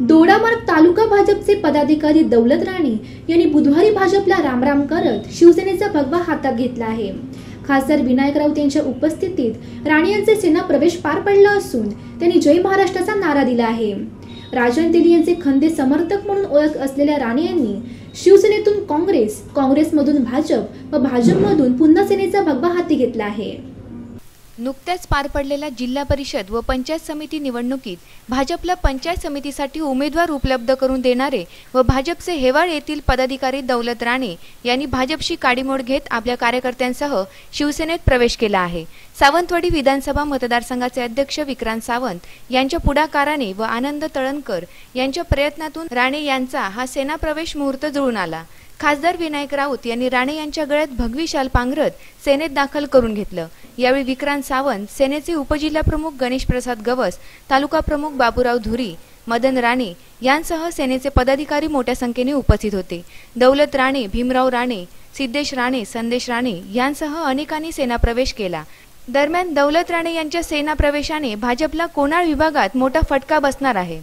दोडामार्ग तालुका भाजपचे पदाधिकारी दौलत राणे यांनी बुधवारी भाजपला रामराम करत शिवसेनेचा भगवा हातात घेतला आहे. खासदार विनायक राऊत यांच्या उपस्थितीत राणे यांचे सेना प्रवेश पार पडला असून त्यांनी जय महाराष्ट्राचा नारा दिला आहे. राजन तेली यांचे खंदे समर्थक म्हणून ओळख असलेल्या राणे यांनी शिवसेनेतून काँग्रेस काँग्रेसमधून भाजप व भाजपमधून पुन्हा सेनेचा भगवा हाती घेतला आहे. नुकत्याच पार पडलेल्या जिल्हा परिषद व पंचायत समिती निवडणुकीत भाजपला पंचायत समितीसाठी उमेदवार उपलब्ध करून देणारे व भाजपचे हेवाळ येथील पदाधिकारी दौलत राणे यांनी भाजपशी काडीमोड घेत आपल्या कार्यकर्त्यांसह शिवसेनेत प्रवेश केला आहे. सावंतवाडी विधानसभा मतदारसंघाचे अध्यक्ष विक्रांत सावंत यांच्या पुढाकाराने व आनंद तळणकर यांच्या प्रयत्नातून राणे यांचा हा सेना प्रवेश मुहूर्त जुळून आला. खासदार विनायक राऊत यांनी राणे यांच्या गळ्यात भगवी शाल पांघरत सेनेत दाखल करून घेतलं. यावेळी विक्रांत सावंत सेनेचे उपजिल्हा प्रमुख गणेश प्रसाद गवस तालुका प्रमुख बाबूराव धुरी मदन राणे यांसह सेनेचे पदाधिकारी मोठ्या संख्येने उपस्थित होते. दौलत राणे भीमराव राणे सिद्धेश राणे संदेश राणे यांसह अनेकांनी सेना प्रवेश केला. दरम्यान दौलत राणे यांच्या सेना प्रवेशाने भाजपला कोणाळ विभागात मोठा फटका बसणार आहे?